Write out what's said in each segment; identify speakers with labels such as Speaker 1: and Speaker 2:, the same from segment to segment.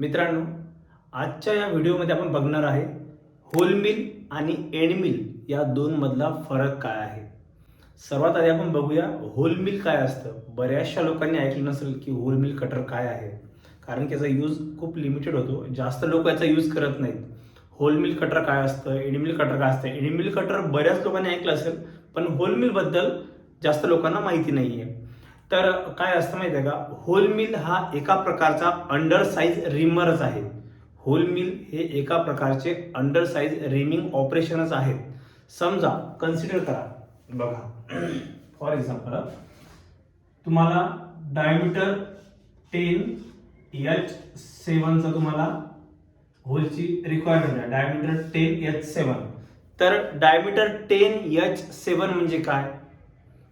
Speaker 1: मित्रांनो आजच्या या व्हिडिओमध्ये आपण बघणार आहे होल मिल आणि एंड मिल या दोनमधला फरक काय आहे. सर्वात आधी आपण बघूया होल मिल काय असतं? बऱ्याचशा लोकांनी ऐकलं नसेल की होल मिल कटर काय आहे. कारण की याचा यूज खूप लिमिटेड होतो. जास्त लोक याचा यूज करत नाहीत. होल मिल कटर काय असतं? एंड मिल कटर काय असतं? एंड मिल कटर बऱ्याच लोकांनी ऐकलं असेल पण होल जास्त लोकांना माहिती नाही आहे तर काय असतं माहिती आहे का? होल मिल हा एका प्रकारचा अंडर साईज रिमरच आहे. होल मिल हे एका प्रकारचे अंडर साईज रिमिंग ऑपरेशनच आहेत समजा कन्सिडर करा. बघा. फॉर एक्झाम्पल तुम्हाला डायमीटर टेन एच सेवनचा तुम्हाला होलची रिक्वायरमेंट आहे. डायमीटर टेन एच सेवन तर डायमीटर टेन एच सेवन म्हणजे काय?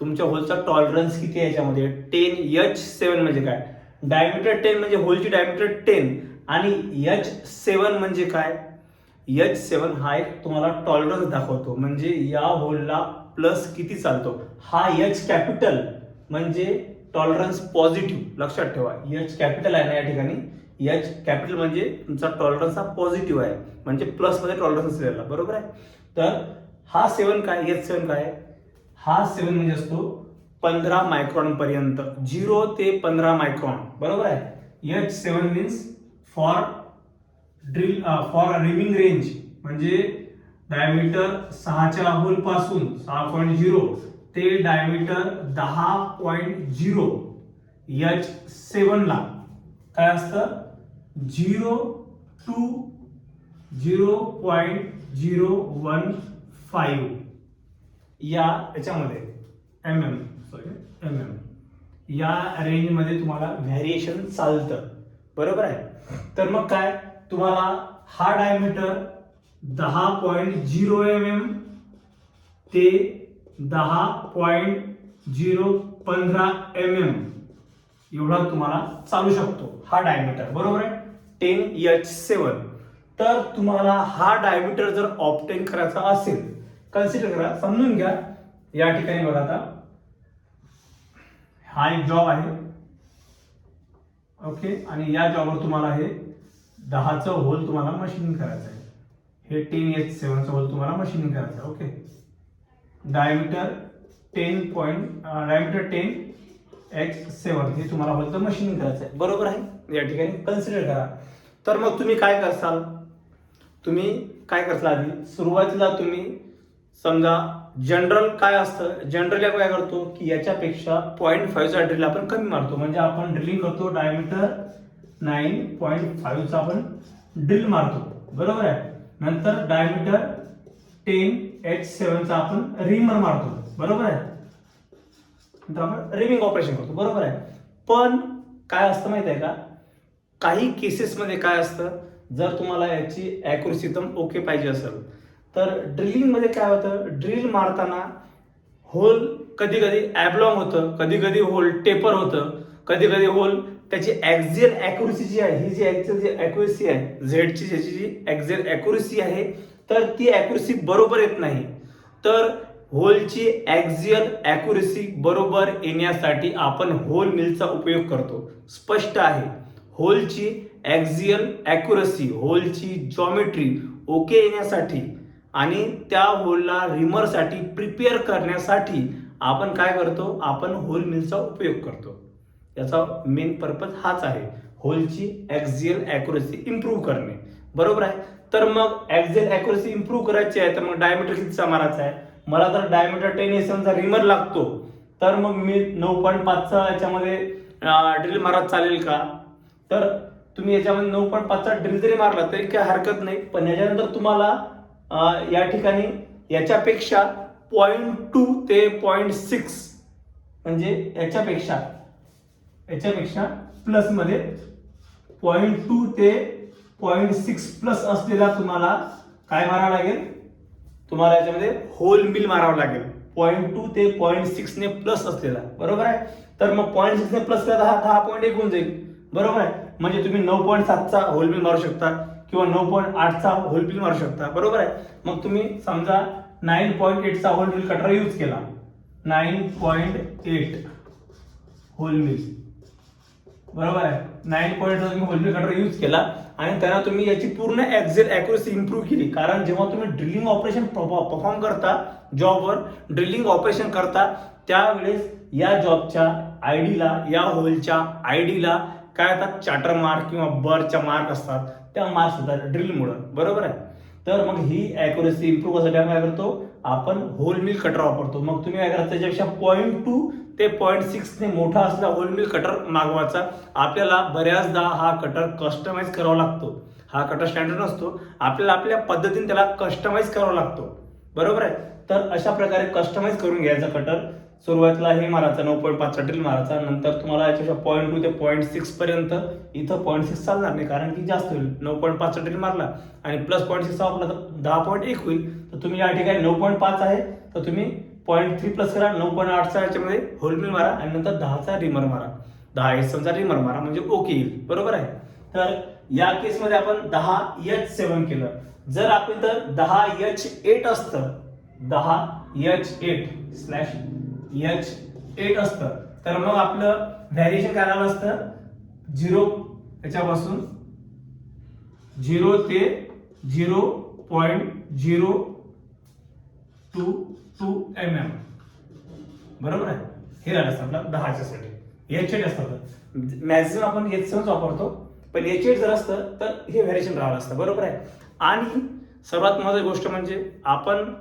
Speaker 1: तुमच्या होलचा टॉलरन्स किती आहे याच्यामध्ये? टेन एच सेवन म्हणजे काय? डायमीटर टेन म्हणजे होलची डायमीटर टेन आणि एच सेवन म्हणजे काय? एच सेवन हा एक तुम्हाला टॉलरन्स दाखवतो. म्हणजे या होलला प्लस किती चालतो? हा एच कॅपिटल म्हणजे टॉलरन्स पॉझिटिव्ह लक्षात ठेवा. एच कॅपिटल आहे ना या ठिकाणी? एच कॅपिटल म्हणजे तुमचा टॉलरन्स हा पॉझिटिव्ह आहे. म्हणजे प्लसमध्ये टॉलरन्स असलेला बरोबर आहे? तर हा सेवन काय? एच सेवन काय? हा सेवन म्हणजे असतो पंधरा मायक्रॉन पर्यंत. झिरो ते पंधरा मायक्रॉन बरोबर आहे? H seven means for drill for reaming range म्हणजे डायमीटर सहाच्या होलपासून सहा पॉईंट झिरो ते डायमीटर दहा पॉईंट झिरो एच सेवनला काय असतं? Zero two zero point zero one five या याच्यामध्ये M M sorry M M या रेंजमध्ये तुम्हाला व्हॅरिएशन चालतं. बरोबर आहे? तर मग काय? तुम्हाला हा डायमीटर दहा पॉईंट झिरो एम एम ते दहा पॉईंट झिरो पंधरा एम एम एवढा तुम्हाला चालू शकतो हा डायमीटर बरोबर आहे? टेन एच सेवन तर तुम्हाला हा डायमीटर जर ऑप्टेन करायचा असेल कन्सिडर करा समजून घ्या. या ठिकाणी बघा आता. हा एक जॉब आहे. ओके आणि या जॉबवर तुम्हाला हे दहाचं होल तुम्हाला मशीनिंग करायचं आहे. हे टेन एच सेवनचं होल तुम्हाला मशीनिंग करायचं आहे. Okay diameter ten point diameter ten X seven हे तुम्हाला होलचं मशीनिंग करायचं आहे. बरोबर आहे? या ठिकाणी कन्सिडर करा. तर मग तुम्ही काय करसाल? तुम्ही काय करसाल आधी? सुरुवातीला तुम्ही समजा जनरल काय असतं? जनरल काय करतो की याच्यापेक्षा पॉईंट फाईव्हचा ड्रिल आपण कमी मारतो. म्हणजे आपण ड्रिलिंग करतो डायमीटर नाईन पॉईंट फाईव्हचा आपण ड्रिल मारतो. बरोबर आहे? नंतर डायमीटर टेन एच सेवनचा आपण रिमर मारतो. बरोबर आहे? नंतर आपण रिमिंग ऑपरेशन करतो. बरोबर आहे? पण काय असतं माहिती आहे का? काही केसेसमध्ये काय असतं? जर तुम्हाला याची ॲक्युरेसी एकदम ओके पाहिजे असेल तर ड्रिलिंगमध्ये काय होतं? ड्रिल मारताना होल कधी कधी ॲबलॉंग होतं कधी कधी होल टेपर होतं कधी कधी होल त्याची ॲक्झियल ॲक्युरेसी जी आहे ही जी ॲक्झियल जी ॲक्युरेसी आहे झेडची ज्याची जी ॲक्झियल ॲक्युरेसी आहे तर ती ॲक्युरेसी बरोबर येत नाही. तर होलची ॲक्झियल ॲक्युरेसी बरोबर येण्यासाठी आपण होल मिलचा उपयोग करतो. स्पष्ट आहे. होलची ॲक्झियल ॲक्युरेसी होलची जॉमेट्री ओके येण्यासाठी आणि त्या होलला रिमरसाठी प्रिपेअर करण्यासाठी आपण काय करतो? आपण होल मिलचा उपयोग करतो. याचा मेन पर्पज हाच आहे. होलची ॲक्झियल ॲक्युरेसी इम्प्रूव्ह करणे. बरोबर आहे? तर मग ॲक्झियल ॲक्युरेसी इम्प्रूव्ह करायची आहे तर मग डायमीटर कितीचा मारायचा आहे? मला जर डायमीटर टेन एसएमचा रिमर लागतो. तर मग मी नऊ पॉईंट पाचचा याच्यामध्ये ड्रिल मारत चालेल का? तर तुम्ही याच्यामध्ये नऊ पॉईंट पाचचा ड्रिल जरी मारला तरी काही हरकत नाही. पण याच्यानंतर तुम्हाला या ठिकाणी याच्यापेक्षा पॉईंट टू ते पॉईंट सिक्स म्हणजे याच्यापेक्षा याच्यापेक्षा प्लसमध्ये पॉईंट टू ते पॉईंट सिक्स प्लस असलेला तुम्हाला काय मारावं लागेल? तुम्हाला याच्यामध्ये होल मिल मारावं लागेल. पॉईंट टू ते पॉईंट सिक्सने प्लस असलेला. बरोबर आहे? तर मग पॉईंट सिक्सने प्लस केला तर हा दहा पॉईंट एक होऊन जाईल. बरोबर आहे? म्हणजे तुम्ही नऊ पॉईंट सातचा होल मिल मारू शकता. किंवा नऊ पॉईंट आठचा होल मिल मारू शकता. बरोबर आहे? मग तुम्ही समजा नाईन पॉईंट एटचा होल मिल कटर यूज केला. Nine point eight hole mill बरोबर आहे? नाईन पॉईंट तुम्ही होल मिल कटर यूज केला. आणि त्यांना तुम्ही याची पूर्ण एक्झॅक्ट अॅक्युरेसी इम्प्रूव्ह केली. कारण जेव्हा तुम्ही ड्रिलिंग ऑपरेशन परफॉर्म करता जॉबवर ड्रिलिंग ऑपरेशन करता त्यावेळेस या जॉबच्या आय डीला या होलच्या आय डीला काय येतात चार्टर मार्क किंवा बरच्या मार्क असतात त्या मार्क्स होतात ड्रिलमुळं बरोबर आहे? तर मग ही ॲक्युरेसी इम्प्रूव्ह करण्यासाठी आपण काय करतो? आपण होल मिल कटर वापरतो. मग तुम्ही काय करा त्याच्यापेक्षा पॉईंट टू ते पॉईंट सिक्सने मोठा असला होल मिल कटर मागवायचा. आपल्याला बऱ्याचदा हा कटर कस्टमाइज करावा लागतो. हा कटर स्टँडर्ड नसतो. आपल्याला आपल्या पद्धतीने त्याला कस्टमाइज करावा लागतो. बरोबर आहे? तर अशा प्रकारे कस्टमाइज करून घ्यायचा कटर सुरुवातीला हे मारायचं नऊ पॉईंट पाचचा ड्रिल मारायचा नंतर तुम्हाला याच्यापेक्षा पॉईंट टू ते पॉईंट सिक्स पर्यंत इथं पॉईंट सिक्स चालणार नाही कारण की जास्त होईल. नऊ पॉईंट पाचचा ड्रिल मारला आणि प्लस पॉईंट सिक्स वापरला तर दहा पॉईंट एक होईल. तर तुम्ही या ठिकाणी नऊ पॉईंट पाच आहे तर तुम्ही पॉईंट थ्री प्लस करा नऊ पॉईंट आठचा याच्यामध्ये होलमिल मारा आणि नंतर दहाचा रिमर मारा. दहा एस चा रिमर मारा म्हणजे ओके येईल. बरोबर आहे? तर या केसमध्ये आपण दहा एच सेवन केलं. जर आपण तर दहा एच एट असतं दहा H eight slash H eight असतं. तर मग आपलं व्हॅरिएशन काय असतं. झिरो याच्यापासून झिरो ते zero point zero two two M M बरोबर आहे? हे झालं असतं आपलं दहाच्या साठी. एच एट असतं मॅक्झिमम आपण एच सेवनच वापरतो. पण एच एट जर असतं तर हे व्हॅरिएशन राहिलं असतं. बरोबर आहे? आणि सर्वात महत्वाची गोष्ट म्हणजे आपण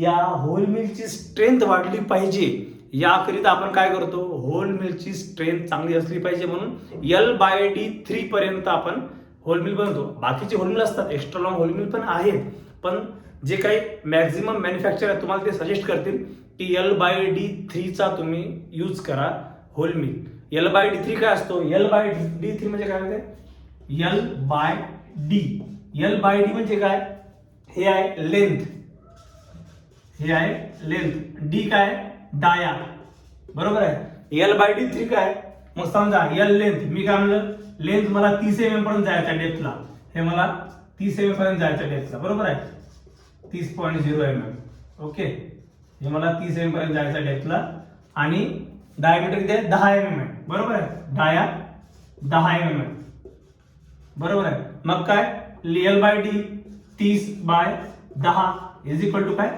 Speaker 1: या होल मिलची स्ट्रेंथ वाढली पाहिजे. याकरिता आपण काय करतो? होल मिलची स्ट्रेंथ चांगली असली पाहिजे म्हणून एल बाय डी थ्री पर्यंत आपण होल मिल बनवतो. बाकीचे होल मिल असतात. एक्स्ट्रा लॉंग होल मिल पण आहेत. पण जे काही मॅक्झिमम मॅन्युफॅक्चर आहे तुम्हाला ते सजेस्ट करतील की एल बाय डी थ्रीचा तुम्ही यूज करा hole mill L by D three काय असतो? एल बाय डी थ्री म्हणजे काय म्हणते L by D L by D म्हणजे काय? हे आहे लेंथ हे आहे लेंथ डी काय? डाया बरोबर आहे? एल बाय डी थ्री काय? मग समजा एल लेंथ मी काय म्हणलं? लेंथ मला तीस एम एम पर्यंत जायचा डेप्थला हे मला तीस एम एम पर्यंत जायचा डेप्थला बरोबर आहे? तीस point zero M M okay हे मला तीस एम पर्यंत जायचा डेप्थला आणि डायमीटर किती आहे? दहा एम एम आहे. बरोबर आहे? डाया दहा एम एम आहे. बरोबर आहे? मग काय? एल बाय डी तीस बाय दहा इज इक्वल टू काय?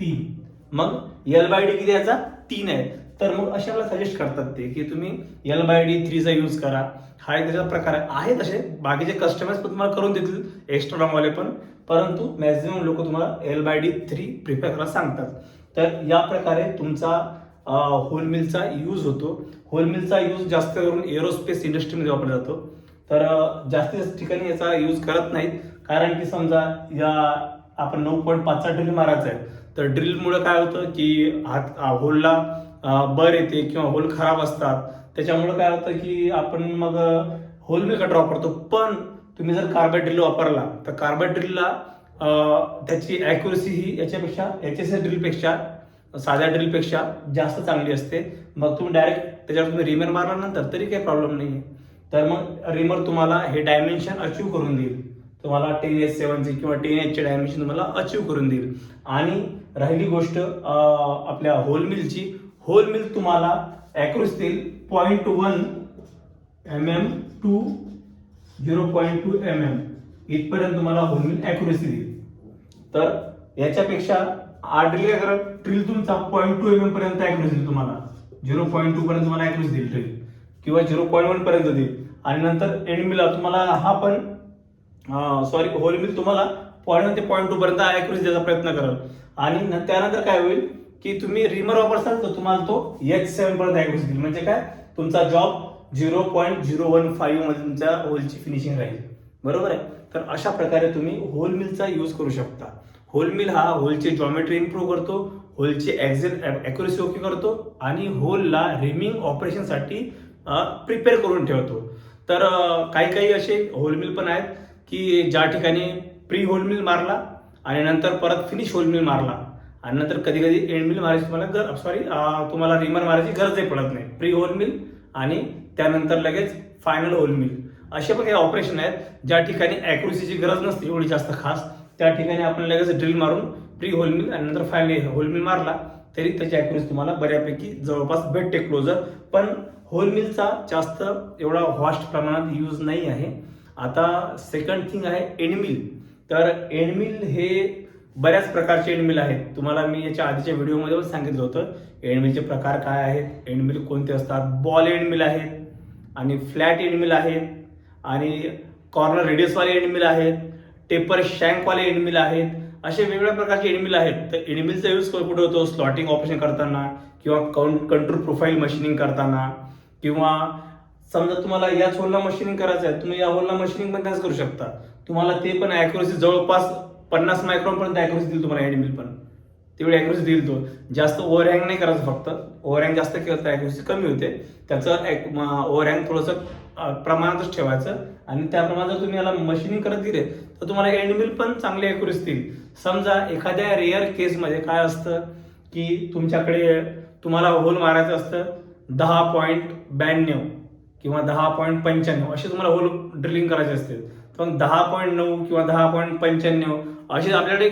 Speaker 1: तीन. मग एल बाय डी किती याचा? तीन आहे. तर मग असे मला सजेस्ट करतात ते की तुम्ही एल बाय डी थ्रीचा यूज करा. हा एक त्याचा प्रकार आहे. आहे तसे बाकीचे कस्टमाइज पण तुम्हाला करून देतील. एक्स्ट्रा पण. परंतु मॅक्झिमम लोक तुम्हाला L by D three prepare करायला सांगतात. तर या प्रकारे तुमचा होल मिलचा यूज होतो. होल मिलचा यूज जास्त करून एरोस्पेस इंडस्ट्रीमध्ये वापरला जातो. तर जास्तीत जास्त ठिकाणी याचा यूज करत नाहीत. कारण की समजा या आपण नऊ पॉईंट पाचचा ड्रिल मारायचा आहे. तर ड्रिलमुळे काय होतं की हात होलला बर येते किंवा होल खराब असतात. त्याच्यामुळे काय होतं की आपण मग होल मी कटर वापरतो पण तुम्ही जर कार्बेट ड्रिल वापरला तर कार्बेट ड्रिलला त्याची ॲक्युरेसी ही याच्यापेक्षा एच एस एस ड्रिलपेक्षा साध्या ड्रिलपेक्षा जास्त चांगली असते. मग तुम्ही डायरेक्ट त्याच्यावर तुम्ही रिमर मारल्यानंतर तरी काही प्रॉब्लेम नाही आहे तर मग रिमर तुम्हाला हे डायमेन्शन अचीव करून देईल. तुम्हाला टेन एच सेवनचे किंवा टेन एचचे डायमेन्शन तुम्हाला अचीव करून देईल. आणि राहिली गोष्ट आपल्या होल मिलची होल मिल तुम्हाला ॲक्युरेसी देईल point one M M two zero point two M M इथपर्यंत तुम्हाला होल मिल ॲक्युरेसी देईल. तर याच्यापेक्षा आडली अगर ट्रिल तुमचा पॉईंट टू एम एम पर्यंत ॲक्युरेसी देईल तुम्हाला. झिरो पॉईंट टू पर्यंत तुम्हाला ॲक्युरेसी देईल ट्रिल किंवा झिरो पॉईंट वन पर्यंत देईल. आणि नंतर एंड मिला तुम्हाला हा पण सॉरी होल मिल तुम्हाला पॉईंट वन ते पॉईंट टू पर्यंत ॲक्युरेसी द्यायचा प्रयत्न कराल. आणि न- त्यानंतर काय होईल की तुम्ही रिमर वापरसाल तर तुम्हाला तो एच सेवन पर्यंत ॲक्युरेसी देईल म्हणजे काय? तुमचा job zero point zero one फाईव्हमध्ये तुमच्या होलची फिनिशिंग राहील. बरोबर आहे? तर अशा प्रकारे तुम्ही होल मिलचा यूज करू शकता. होल मिल हा होलची जॉमेट्री इम्प्रूव्ह करतो होलची ॲक्झेल ॲक्युरेसी ओके करतो आणि होलला रिमिंग ऑपरेशनसाठी प्रिपेअर करून ठेवतो. तर काही काही असे होल मिल पण आहेत की ज्या ठिकाणी प्री होल मिल मारला आणि नंतर परत फिनिश होल मिल मारला. आणि नंतर कधी कधी एंड मिल मारायची तुम्हाला गर सॉरी तुम्हाला रिमर मारायची गरजही पडत नाही. प्री होल मिल आणि त्यानंतर लगेच फायनल होल मिल. असे पण काही ऑपरेशन आहेत ज्या ठिकाणी ॲक्युरेसीची गरज नसते एवढी जास्त खास. त्या ठिकाणी आपण लगेच ड्रिल मारून प्री होल मिल आणि नंतर फायनल होल मिल मारला तरी त्याची ॲक्युरेसी तुम्हाला बऱ्यापैकी जवळपास भेटते क्लोजर पण होल मिलचा जास्त एवढा व्हास्ट प्रमाणात यूज नाही आहे. आता सेकंड थिंग आहे एनमिल तर एडमिल हे बऱ्याच प्रकारचे एडमिल आहेत. तुम्हाला मी याच्या आधीच्या व्हिडिओमध्ये पण सांगितलं होतं. एडमिलचे प्रकार काय आहेत? एडमिल कोणते असतात? बॉल एडमिल आहेत आणि फ्लॅट एडमिल आहेत आणि कॉर्नर रेडियसवाले एडमिल आहेत टेपर शँकवाले एडमिल आहेत. असे वेगवेगळ्या प्रकारचे एडमिल आहेत. तर एडमिलचा यूज कुठे होतो? स्लॉटिंग ऑपरेशन करताना किंवा कंट्रोल प्रोफाईल मशीनिंग करताना किंवा समजा तुम्हाला याच होलला मशीनिंग करायचं आहे तुम्ही या होलला मशीनिंग पण त्याच करू शकता. तुम्हाला ते पण ॲक्युरेसी जवळपास पन्नास मायक्रॉन पर्यंत ॲक्युरेसी देईल तुम्हाला हँडमिल पण. तेवढी ॲक्युरेसी देईल तो. जास्त ओव्हरहँग नाही करायचं फक्त. ओव्हरहँग जास्त केलं तर ॲक्युरेसी कमी होते. त्याचं ओव्हरहँग थोडंसं प्रमाणातच ठेवायचं. आणि त्याप्रमाणे जर तुम्ही याला मशीनिंग करत गेले तर तुम्हाला एंडमिल पण चांगली ॲक्युरेसी देईल. समजा एखाद्या रेअर केसमध्ये काय असतं की तुमच्याकडे तुम्हाला होल मारायचं असतं दहा पॉईंट ब्याण्णव. किंवा दहा पॉईंट पंच्याण्णव असे तुम्हाला होल ड्रिलिंग करायचे असते. तर मग दहा पॉईंट नऊ किंवा दहा पॉईंट पंच्याण्णव असे आपल्याकडे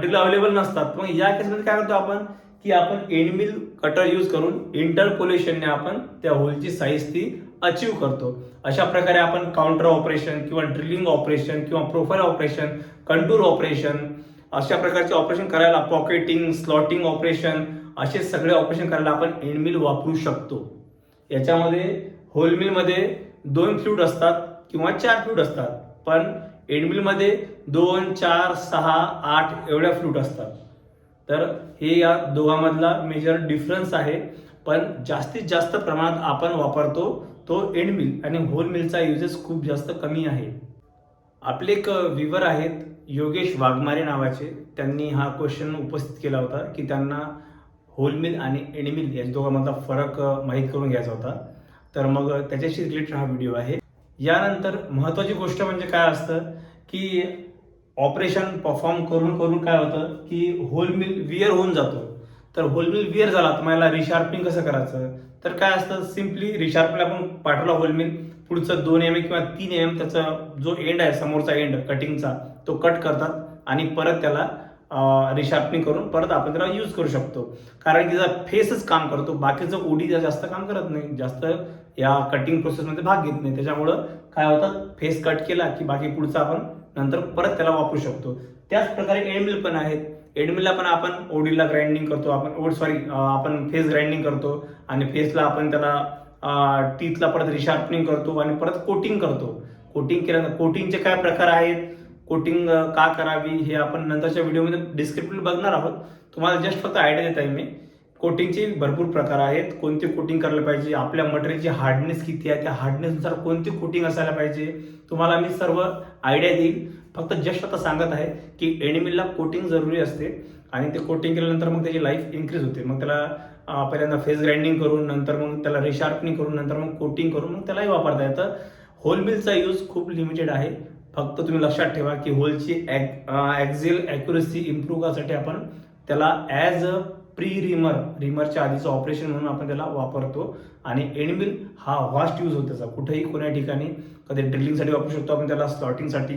Speaker 1: ड्रिल अवेलेबल नसतात. मग या केसमध्ये काय करतो आपण? की आपण एंडमिल कटर यूज करून इंटरपोलेशनने आपण त्या होलची साईज ती अचीव करतो. अशा प्रकारे आपण काउंटर ऑपरेशन किंवा ड्रिलिंग ऑपरेशन किंवा प्रोफाईल ऑपरेशन कंटूर ऑपरेशन अशा प्रकारचे ऑपरेशन करायला पॉकेटिंग स्लॉटिंग ऑपरेशन असे सगळे ऑपरेशन करायला आपण एंडमिल वापरू शकतो. याच्यामध्ये होल मिलमध्ये दोन फ्लूट असतात किंवा चार फ्लूट असतात पण एंडमिलमध्ये दोन चार सहा आठ एवढ्या फ्लूट असतात. तर हे या दोघांमधला मेजर डिफरन्स आहे. पण जास्तीत जास्त प्रमाणात आपण वापरतो तो एंड मिल आणि होल मिलचा युजेस खूप जास्त कमी आहे. आपले एक विवर आहेत योगेश वाघमारे नावाचे. त्यांनी हा क्वेश्चन उपस्थित केला होता की त्यांना होल मिल आणि एंड मिल या दोघांमधला फरक माहीत करून घ्यायचा होता. तर मग त्याच्याशी रिलेटेड हा व्हिडिओ आहे. यानंतर महत्त्वाची गोष्ट म्हणजे काय असतं की ऑपरेशन परफॉर्म करून करून काय होतं की होल मिल विअर होऊन जातो. तर होल मिल विअर झाला तुम्हाला रिशार्पिंग कसं करायचं? तर काय असतं सिम्पली रिशार्पिंग आपण पाठवला होल मिल पुढचं दोन एम एम किंवा तीन एम त्याचा जो एंड आहे समोरचा एंड कटिंगचा तो कट करतात आणि परत त्याला रिशार्पनिंग करून परत आपण त्याला यूज करू शकतो. कारण की त्याचा फेसच काम करतो बाकीचं ओडी जास्त काम करत नाही. जास्त या कटिंग प्रोसेसमध्ये भाग घेत नाही. त्याच्यामुळं काय होतं? फेस कट केला की बाकी पुढचा आपण नंतर परत त्याला वापरू शकतो. त्याच प्रकारे एडमिल पण आहेत. एडमिलला पण आपण ओडीला ग्राइंडिंग करतो. आपण ओड सॉरी आपण फेस ग्राइंडिंग करतो आणि फेसला आपण त्याला टीथला परत रिशार्पनिंग करतो आणि परत कोटिंग करतो. कोटिंग केल्यानंतर कोटिंगचे काय प्रकार आहेत? कोटिंग का करावी हे आपण नंतरच्या व्हिडिओमध्ये डिस्क्रिप्टिव्ह बघणार आहोत. तुम्हाला जस्ट फक्त आयडिया देत आहे मी. कोटिंगचे भरपूर प्रकार आहेत. कोणते कोटिंग करायला पाहिजे? आपल्या मटेरियलची हार्डनेस किती आहे? त्या हार्डनेसनुसार कोणती कोटिंग असायला पाहिजे? तुम्हाला मी सर्व आयडिया देईल. फक्त जस्ट आता सांगत आहे की एनिमिलला कोटिंग जरुरी असते आणि ते कोटिंग केल्यानंतर मग त्याची लाईफ इन्क्रीज होते. मग त्याला पहिल्यांदा फेस ग्राइंडिंग करून नंतर मग त्याला रिशार्पनिंग करून नंतर मग कोटिंग करून मग त्यालाही वापरता येतं. होल मिलचा यूज खूप लिमिटेड आहे. फक्त तुम्ही लक्षात ठेवा की होलची ॲक्झिल ॲक्युरेसी इम्प्रूव्ह करण्यासाठी आपण त्याला ॲज अ प्री रिमर रिमरच्या आधीचं ऑपरेशन म्हणून आपण त्याला वापरतो. आणि एंडमिल हा वास्ट यूज होतो त्याचा. कुठेही कोण्या ठिकाणी कधी ड्रिलिंगसाठी वापरू शकतो आपण त्याला स्लॉटिंगसाठी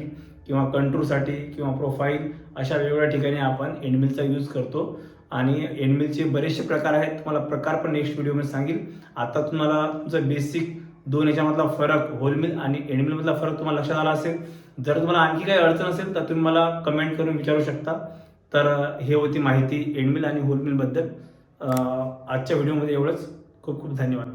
Speaker 1: किंवा कंट्रोलसाठी किंवा प्रोफाईल अशा वेगवेगळ्या ठिकाणी आपण एंडमिलचा यूज करतो. आणि एंडमिलचे बरेचसे प्रकार आहेत. तुम्हाला प्रकार पण नेक्स्ट व्हिडिओमध्ये सांगेल. आता तुम्हाला तुमचं बेसिक दोन याच्यामधला फरक होलमिल आणि एंडमिलमधला फरक तुम्हाला लक्षात आला असेल. जर तुम्हाला आणखी काही अडचण असेल तर तुम्ही मला कमेंट करून विचारू शकता. तर हे होती माहिती एंडमिल आणि होलमिलबद्दल. आजच्या व्हिडिओमध्ये एवढंच. खूप खूप धन्यवाद.